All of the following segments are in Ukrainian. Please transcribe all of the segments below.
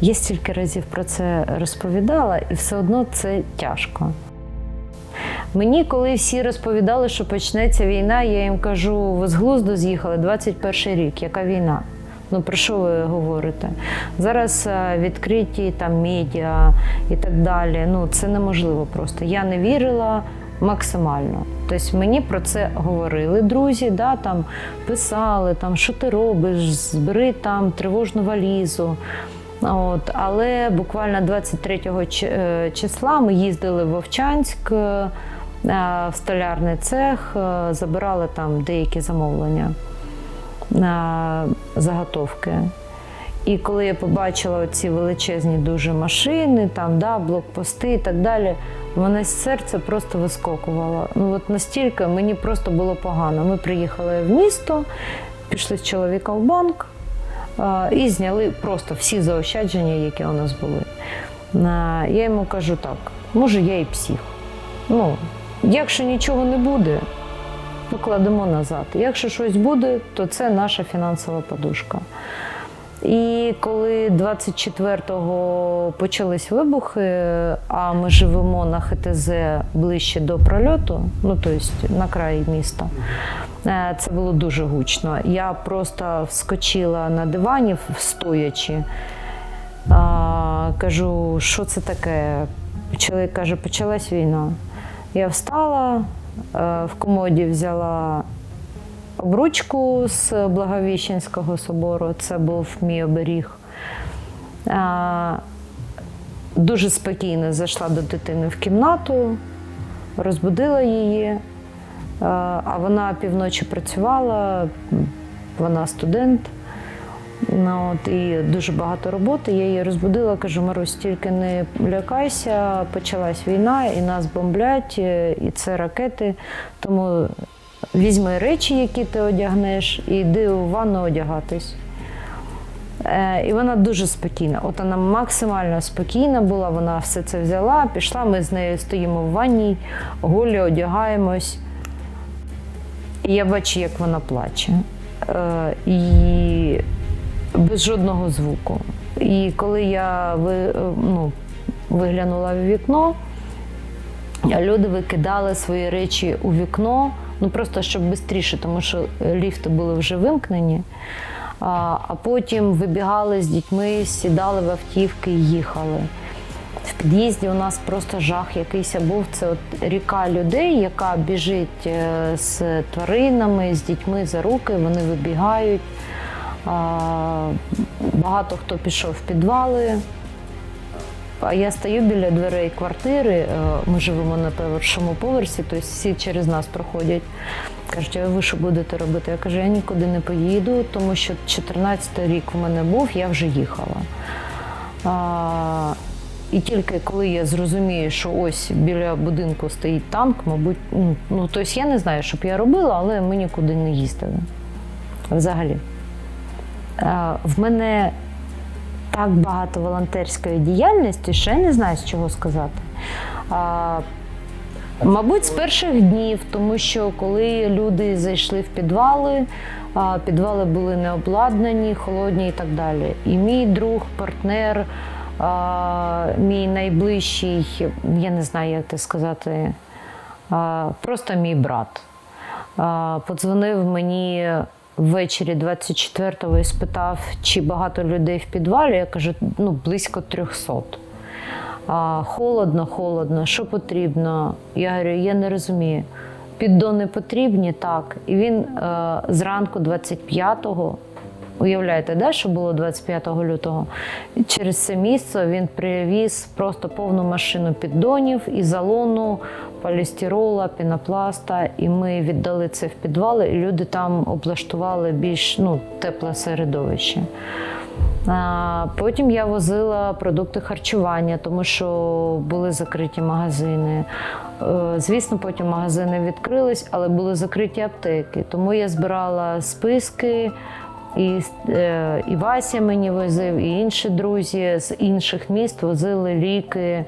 Я стільки разів про це розповідала, і все одно це тяжко. Мені, коли всі розповідали, що почнеться війна, я їм кажу: ви з глузду з'їхали 21 рік, яка війна? Ну про що ви говорите? Зараз е, відкриті там медіа і так далі. Ну це неможливо просто. Я не вірила максимально. Тобто мені про це говорили друзі, да, там писали, там, що ти робиш, збери там тривожну валізу. От, але буквально 23 ч- е, числа ми їздили в Вовчанськ е, е, в столярний цех, забирали там деякі замовлення на заготовки. І коли я побачила ці величезні дуже машини, там, да, блокпости і так далі, мене серце просто вискокувало. Ну от настільки мені просто було погано. Ми приїхали в місто, пішли з чоловіком в банк і зняли просто всі заощадження, які у нас були. Я йому кажу так, може я і псих. Ну, якщо нічого не буде, покладемо назад. Якщо щось буде, то це наша фінансова подушка. І коли 24-го почались вибухи, а ми живемо на ХТЗ ближче до прольоту, ну тобто на краї міста, е, це було дуже гучно. Я просто вскочила на дивані стоячи. Кажу, що це таке? Чоловік каже, почалась війна. Я встала, е, в комоді взяла обручку з Благовіщенського собору. Це був мій оберіг. Дуже спокійно зайшла до дитини в кімнату, розбудила її, А, вона півночі працювала, вона студент. Ну, от, і дуже багато роботи. Я її розбудила, кажу, Марусь, тільки не лякайся, почалась війна, і нас бомблять, і це ракети. Тому візьми речі, які ти одягнеш, і йди у ванну одягатись. Е, І вона дуже спокійна. От вона максимально спокійна була, вона все це взяла, пішла, ми з нею стоїмо в ванні, голі одягаємось. І я бачу, як вона плаче. Е, І без жодного звуку. І коли я е, ну, виглянула в вікно, люди викидали свої речі у вікно, ну просто щоб швидше, тому що ліфти були вже вимкнені. А, потім вибігали з дітьми, сідали в автівки і їхали. В під'їзді у нас просто жах якийсь був. Це от ріка людей, яка біжить е, з тваринами, з дітьми за руки, вони вибігають. Багато хто пішов в підвали. А я стою біля дверей квартири. е, Ми живемо на першому поверсі, тобто всі через нас проходять. Кажуть, а ви що будете робити? Я кажу, я нікуди не поїду, тому що 14 рік у мене був, я вже їхала. А, і тільки коли я зрозумію, що ось біля будинку стоїть танк, мабуть, ну тобто я не знаю, що б я робила, але ми нікуди не їздили. Взагалі. А, в мене так багато волонтерської діяльності, я не знаю, з чого сказати. А, Мабуть, з перших днів, тому що коли люди зайшли в підвали, підвали були не обладнані, холодні і так далі. І мій друг, партнер, мій найближчий, я не знаю, як це сказати, просто мій брат. Подзвонив мені ввечері 24-го і спитав, чи багато людей в підвалі. Я кажу, ну, близько 300. А, холодно, холодно, що потрібно? Я говорю, я не розумію. Піддони потрібні, так. І він е, зранку 25-го, уявляєте, да, що було 25 лютого, через це місце він привіз просто повну машину піддонів і залону, полістирола, пінопласта. І ми віддали це в підвали, і люди там облаштували більш ну, тепле середовище. Потім я возила продукти харчування, тому що були закриті магазини. Е, Звісно, потім магазини відкрились, але були закриті аптеки. Тому я збирала списки, і, е, і Вася мені возив, і інші друзі з інших міст возили ліки.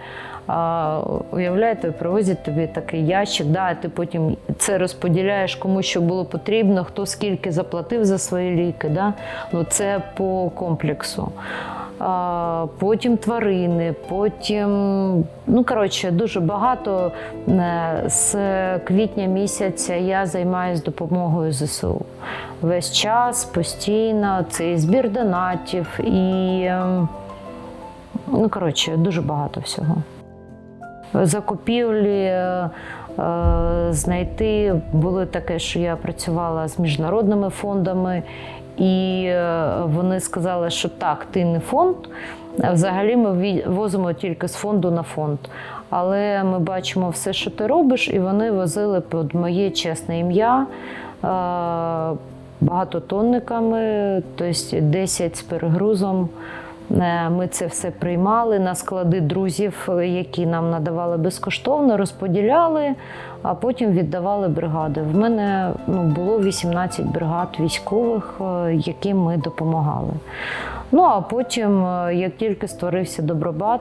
А, уявляєте, привозять тобі такий ящик, да, ти потім це розподіляєш кому що було потрібно, хто скільки заплатив за свої ліки. Да? Ну, це по комплексу. Потім тварини, потім, ну коротше, дуже багато. Е, З квітня місяця я займаюся допомогою ЗСУ. Весь час, постійно, це збір донатів, і ем, ну, коротше, дуже багато всього. Закупівлі е, е, знайти було таке, що я працювала з міжнародними фондами, і е, вони сказали, що так, ти не фонд. Взагалі ми возимо тільки з фонду на фонд. Але ми бачимо все, що ти робиш, і вони возили під моє чесне ім'я. е, Багатотонниками, тобто 10 з перегрузом. Е, Ми це все приймали на склади друзів, які нам надавали безкоштовно, розподіляли, а потім віддавали бригади. В мене ну, було 18 бригад військових, е, яким ми допомагали. Ну а потім, е, як тільки створився Добробат,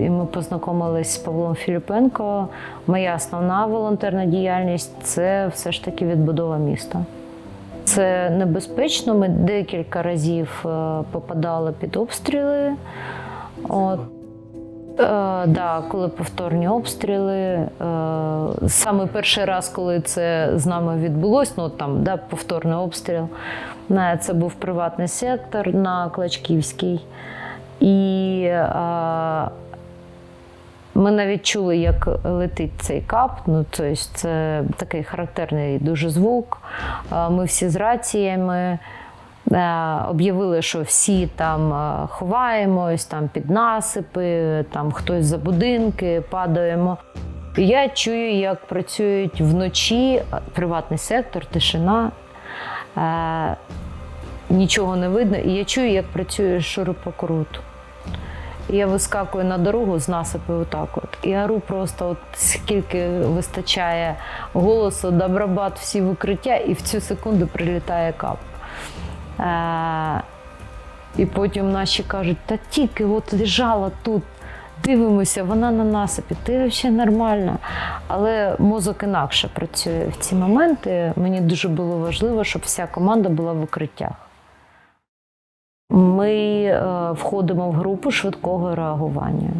і ми познайомились з Павлом Філіпенко, моя основна волонтерна діяльність це все ж таки відбудова міста. Це небезпечно. Ми декілька разів е, попадали під обстріли. От. Е, да, коли повторні обстріли. Е, саме перший раз, коли це з нами відбулось, ну там да, повторний обстріл. Це був приватний сектор на Клачківській. І е, ми навіть чули, як летить цей кап. Ну, тобто це такий характерний дуже звук. Ми всі з раціями е, об'явили, що всі там е, ховаємось, там під насипи, там хтось за будинки падаємо. Я чую, як працюють вночі приватний сектор, тишина. Е, Нічого не видно, і я чую, як працює шурупокрут. Я вискакую на дорогу з насипи отак от. І ору просто, от скільки вистачає голосу, добробат, всі в укриття, і в цю секунду прилітає кап. Е, і потім наші кажуть, та тільки от лежала тут, дивимося, вона на насипі, ти взагалі нормальна. Але мозок інакше працює в ці моменти. Мені дуже було важливо, щоб вся команда була в укриттях. Ми е, входимо в групу швидкого реагування.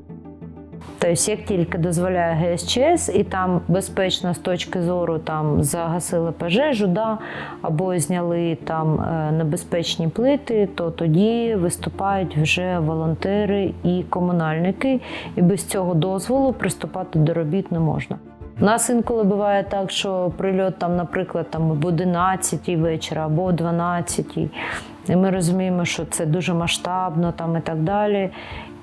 Тобто, як тільки дозволяє ГСЧС, і там безпечно з точки зору там загасили пожежу, да, або зняли там е, небезпечні плити, то тоді виступають вже волонтери і комунальники, і без цього дозволу приступати до робіт не можна. У нас інколи буває так, що прильот там, наприклад, там об 11 вечора або о 12. І ми розуміємо, що це дуже масштабно там і так далі.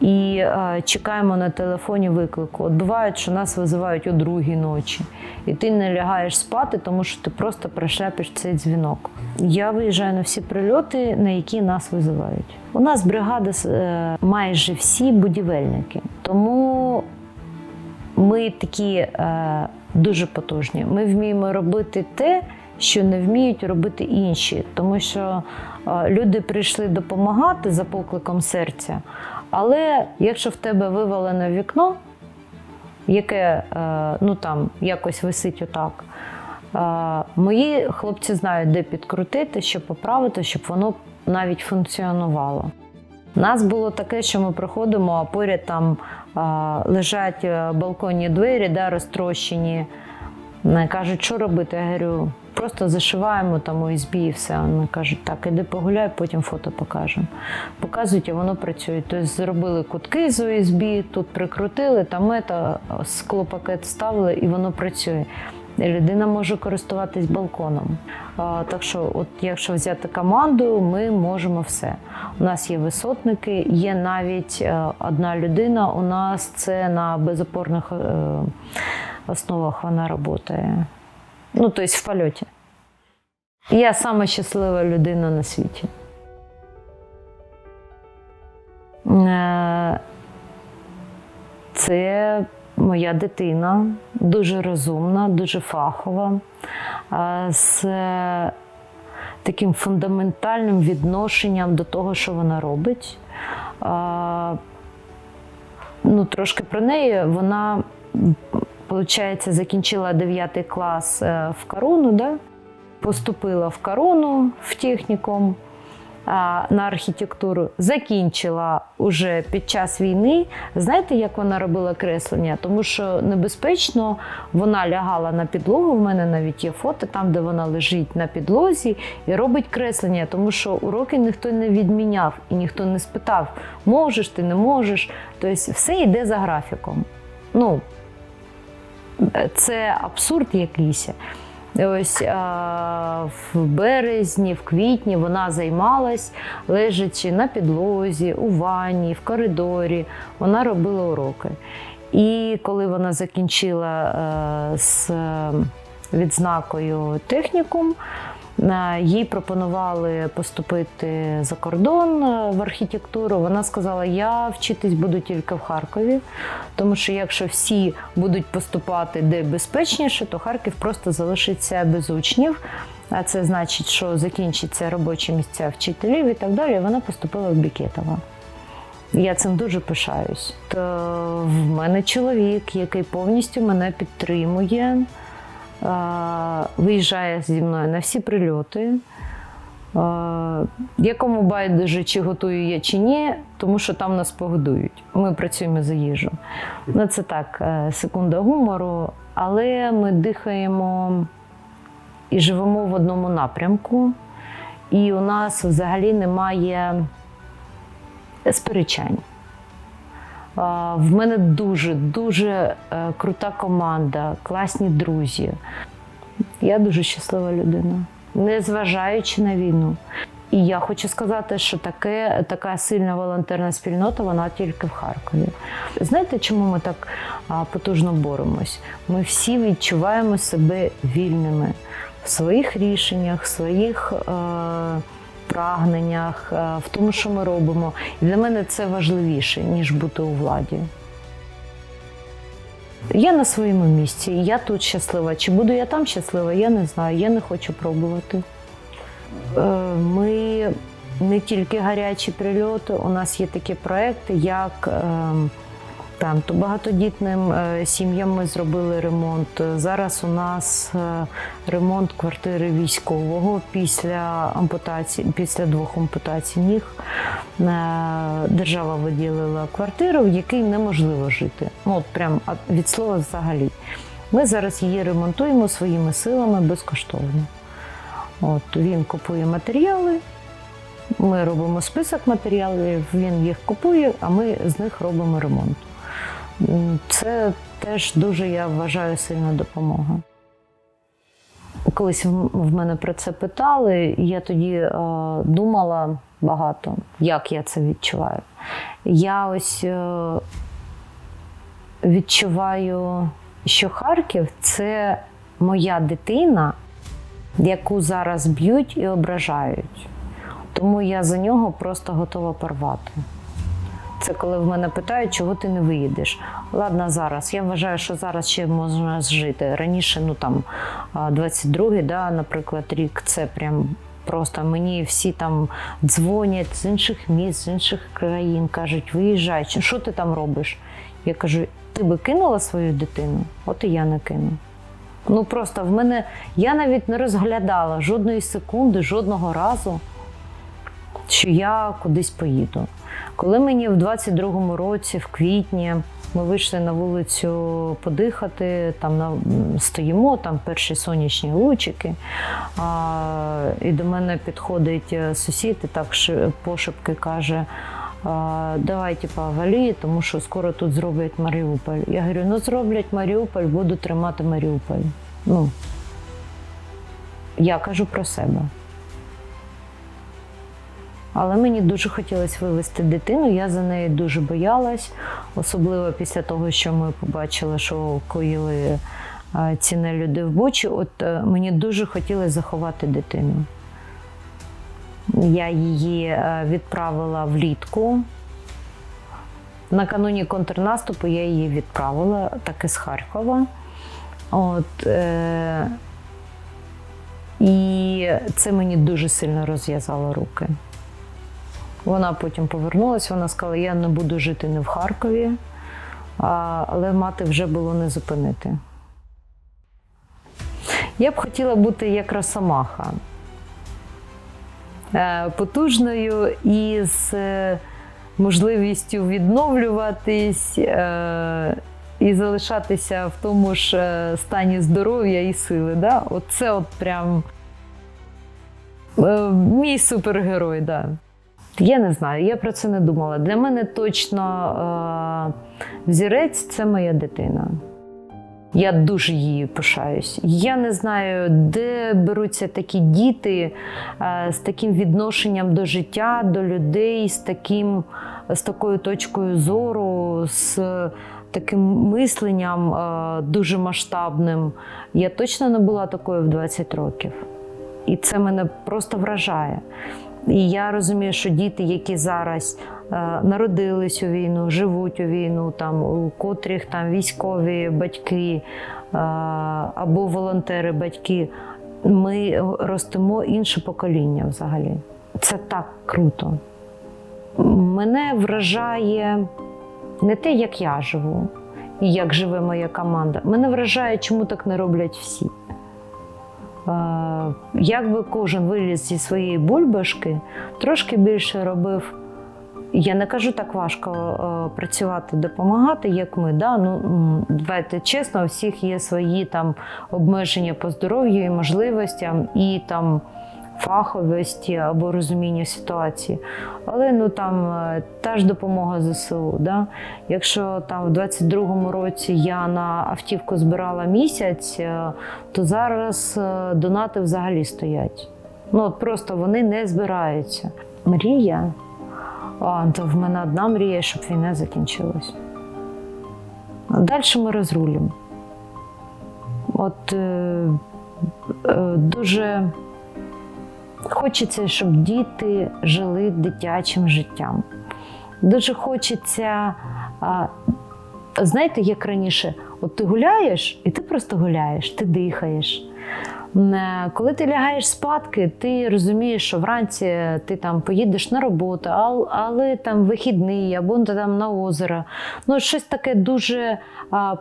І е, чекаємо на телефоні виклику. От буває, що нас визивають о другій ночі, і ти не лягаєш спати, тому що ти просто пришляпиш цей дзвінок. Я виїжджаю на всі прильоти, на які нас визивають. У нас бригада е, майже всі будівельники, тому ми такі е, дуже потужні. Ми вміємо робити те, що не вміють робити інші, тому що е, люди прийшли допомагати за покликом серця. Але якщо в тебе вивалене вікно, яке е, ну там якось висить отак, е, мої хлопці знають, де підкрутити, щоб поправити, щоб воно навіть функціонувало. У нас було таке, що ми приходимо, а поряд там лежать е, балконні двері, да, розтрощені. Кажуть, що робити? Я говорю, просто зашиваємо там ОСБ і все. Вони кажуть, так, іди погуляй, потім фото покажемо. Показують, і воно працює. Тобто зробили кутки з ОСБ, тут прикрутили, там мета, склопакет ставили, і воно працює. Людина може користуватись балконом. Так що, от якщо взяти команду, ми можемо все. У нас є висотники, є навіть е, одна людина. У нас це на безопорних е, основах вона працює. Ну, тобто в польоті. Я сама щаслива людина на світі. Е, Це моя дитина, дуже розумна, дуже фахова, е, з таким фундаментальним відношенням до того, що вона робить. Е, Ну, трошки про неї. Вона, виходить, закінчила 9 клас е, в корону, да? поступила в корону в технікум. На архітектуру, закінчила уже під час війни. Знаєте, як вона робила креслення? Тому що небезпечно вона лягала на підлогу. В мене навіть є фото там, де вона лежить на підлозі і робить креслення, тому що уроки ніхто не відміняв і ніхто не спитав, можеш ти, не можеш. Тобто все йде за графіком. Ну, це абсурд якийсь. Ось а, в березні, в квітні вона займалась, лежачи на підлозі, у ванні, в коридорі. Вона робила уроки. І коли вона закінчила а, з е, відзнакою технікум, їй пропонували поступити за кордон е, в архітектуру. Вона сказала: Я вчитись буду тільки в Харкові, тому що якщо всі будуть поступати де безпечніше, то Харків просто залишиться без учнів. А це значить, що закінчаться робочі місця вчителів і так далі. Вона поступила в Бікетово. Я цим дуже пишаюсь. То в мене чоловік, який повністю мене підтримує, виїжджає зі мною на всі прильоти. Якому байдуже, чи готую я чи ні, тому що там нас погодують. Ми працюємо за їжу. Ну, це так, е, секунда гумору, але ми дихаємо і живемо в одному напрямку, і у нас взагалі немає сперечань. В мене дуже дуже е, крута команда, класні друзі. Я дуже щаслива людина, незважаючи на війну. І я хочу сказати, що таке, така сильна волонтерна спільнота, вона тільки в Харкові. Знаєте, чому ми так потужно боремось? Ми всі відчуваємо себе вільними в своїх рішеннях, в своїх. Е, прагненнях, е, в тому, що ми робимо. І для мене це важливіше, ніж бути у владі. Я на своєму місці, я тут щаслива. Чи буду я там щаслива, я не знаю, я не хочу пробувати. Е, Ми не тільки гарячі прильоти, у нас є такі проекти, як ем, там то багатодітним е, сім'ям ми зробили ремонт. Зараз у нас е, ремонт квартири військового після ампутації, після двох ампутацій ніг. Е, Держава виділила квартиру, в якій неможливо жити. Ну, от прям від слова взагалі. Ми зараз її ремонтуємо своїми силами безкоштовно. От він купує матеріали. Ми робимо список матеріалів, він їх купує, а ми з них робимо ремонт. Це теж дуже, я вважаю, сильна допомога. Колись в мене про це питали, я тоді е, думала багато, як я це відчуваю. Я ось е, відчуваю, що Харків це моя дитина, яку зараз б'ють і ображають. Тому я за нього просто готова порвати. Це коли в мене питають, чого ти не виїдеш. Ладно, зараз. Я вважаю, що зараз ще можна жити. Раніше, ну там 22-й, да, наприклад, рік, це прям просто мені всі там дзвонять з інших міст, з інших країн, кажуть, виїжджай, що ти там робиш? Я кажу, ти би кинула свою дитину? От і я не кину. Ну просто в мене я навіть не розглядала жодної секунди, жодного разу, що я кудись поїду. Коли мені в 22-му році, в квітні, ми вийшли на вулицю подихати, там на, стоїмо, там перші сонячні лучики. А, і до мене підходить е, сусід і так пошепки каже. а, Давай, типа, тому що скоро тут зроблять Маріуполь. Я говорю, ну зроблять Маріуполь, буду тримати Маріуполь. Ну, я кажу про себе. Але мені дуже хотілося вивезти дитину. Я за нею дуже боялась, особливо після того, що ми побачили, що коїли е, ці нелюди в Бучі. От е, мені дуже хотілося заховати дитину. Я її е, відправила влітку. Накануні контрнаступу я її відправила, так і з Харкова. От, е- і це мені дуже сильно розв'язало руки. Вона потім повернулася, вона сказала, я не буду жити не в Харкові, але мати вже було не зупинити. Я б хотіла бути як Росомаха. е, потужною і з е, можливістю відновлюватись е, і залишатися в тому ж стані здоров'я і сили. Да? От от прям мій супергерой. Да. Я не знаю, я про це не думала. Для мене точно е, взірець це моя дитина. Я дуже її пишаюсь. Я не знаю, де беруться такі діти е, з таким відношенням до життя, до людей, з таким, з такою точкою зору, з таким мисленням е, дуже масштабним. Я точно не була такою в 20 років. І це мене просто вражає. І я розумію, що діти, які зараз е, народились у війну, живуть у війну, там у котрих там військові батьки е, або волонтери, батьки, ми ростемо інше покоління взагалі. Це так круто. Мене вражає не те, як я живу і як живе моя команда. Мене вражає, чому так не роблять всі. Якби кожен виліз зі своєї бульбашки, трошки більше робив. Я не кажу так важко е, працювати, допомагати, як ми. Да? Ну, давайте чесно, у всіх є свої там обмеження по здоров'ю і можливостям, і там фаховості або розуміння ситуації. Але ну там е, та ж допомога ЗСУ. Да? Якщо там в 22-му році я на автівку збирала місяць, е, то зараз е, донати взагалі стоять. Ну просто вони не збираються. Мрія. А, то в мене одна мрія, щоб війна закінчилась. Далі ми розрулимо. От е, е, дуже хочеться, щоб діти жили дитячим життям. Дуже хочеться, знаєте, як раніше, от ти гуляєш, і ти просто гуляєш, ти дихаєш. Е, Коли ти лягаєш спадки, ти розумієш, що вранці ти там поїдеш на роботу, але там вихідний або там на озеро. Ну, щось таке дуже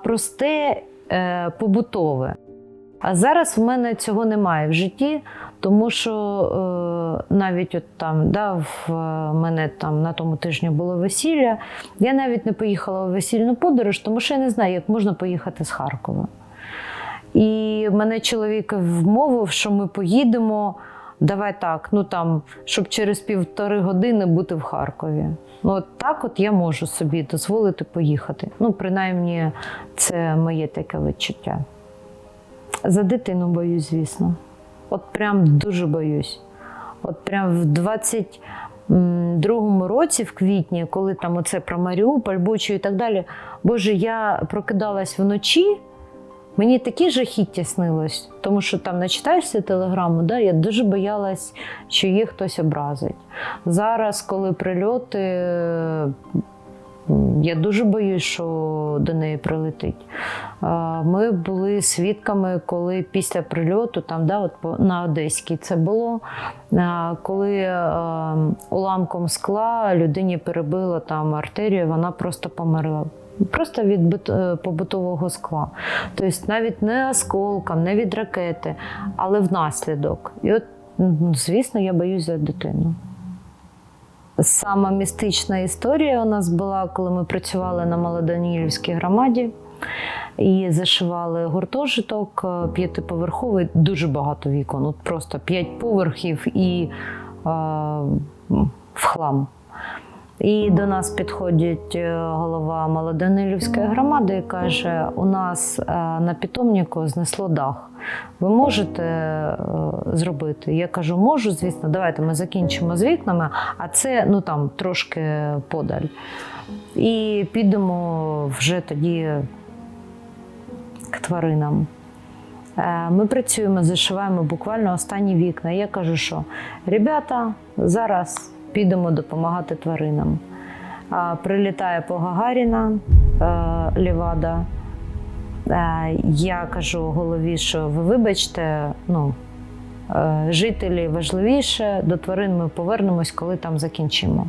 просте, е, побутове. А зараз в мене цього немає в житті, тому що е, навіть от там, да, в е, мене там на тому тижні було весілля. Я навіть не поїхала у весільну подорож, тому що я не знаю, як можна поїхати з Харкова. І мене чоловік вмовив, що ми поїдемо. Давай так, ну там, щоб через півтори години бути в Харкові. Ну, от так от я можу собі дозволити поїхати. Ну, принаймні, це моє таке відчуття. За дитину боюсь, звісно. От прям дуже боюсь. От прям в 22-му році, в квітні, коли там оце про Маріуполь, Бучу і так далі. Боже, я прокидалась вночі. Мені такі жахіття снилось, тому що там начитаєшся телеграму, да, я дуже боялась, що її хтось образить. Зараз, коли прильоти, я дуже боюсь, що до неї прилетить. Ми були свідками, коли після прильоту, там, да, от на Одеській це було, коли е, уламком скла людині перебило там артерію, вона просто померла. Просто від е, побутового скла. Тобто навіть не осколком, не від ракети, але внаслідок. І от, звісно, я боюсь за дитину. Сама містична історія у нас була, коли ми працювали на Малоданілівській громаді і зашивали гуртожиток е, п'ятиповерховий, дуже багато вікон, от просто п'ять поверхів і е, в хлам. І до нас підходить е, голова Малоданилівської громади і каже: у нас е, на питомнику знесло дах. Ви можете е, зробити? Я кажу, можу, звісно, давайте ми закінчимо з вікнами, а це ну там трошки подаль. І підемо вже тоді к тваринам. Ми працюємо, зашиваємо буквально останні вікна. Я кажу, що ребята, зараз підемо допомагати тваринам. Прилітає по Гагаріна е, Лівада. Е, Я кажу голові, що ви вибачте, ну, е, жителі важливіше, до тварин ми повернемось, коли там закінчимо.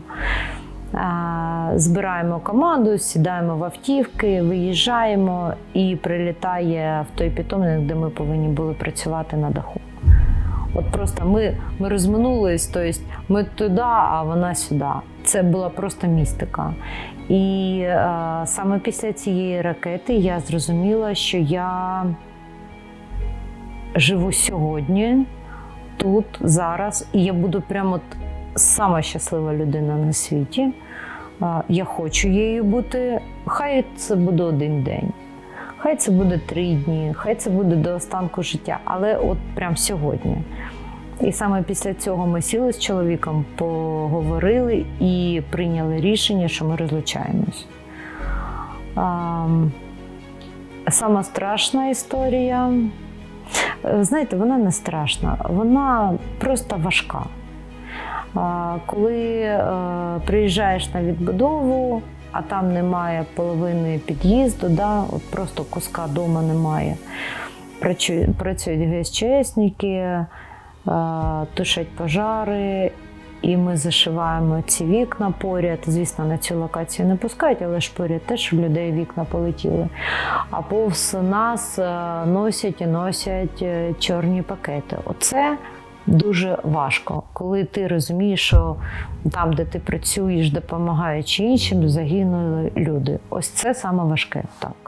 Збираємо команду, сідаємо в автівки, виїжджаємо і прилітає в той питомник, де ми повинні були працювати на даху. От просто ми, ми розминулись, тобто ми туди, а вона сюди. Це була просто містика. І е, саме після цієї ракети я зрозуміла, що я живу сьогодні, тут, зараз, і я буду прямо сама щаслива людина на світі. А, Я хочу її бути. Хай це буде один день, хай це буде три дні, хай це буде до останку життя, але от прям сьогодні. І саме після цього ми сіли з чоловіком, поговорили і прийняли рішення, що ми розлучаємось. Сама страшна історія. Е, Знаєте, вона не страшна, вона просто важка. Коли е, приїжджаєш на відбудову, а там немає половини під'їзду, да, от просто куска дома немає. Працюють, ГСЧСники, е, тушать пожари, і ми зашиваємо ці вікна поряд. Звісно, на цю локацію не пускають, але ж поряд теж щоб людей вікна полетіли. А повз нас е, носять і носять е, чорні пакети. Оце дуже важко, коли ти розумієш, що там, де ти працюєш, допомагаючи іншим, загинули люди. Ось це саме важке так.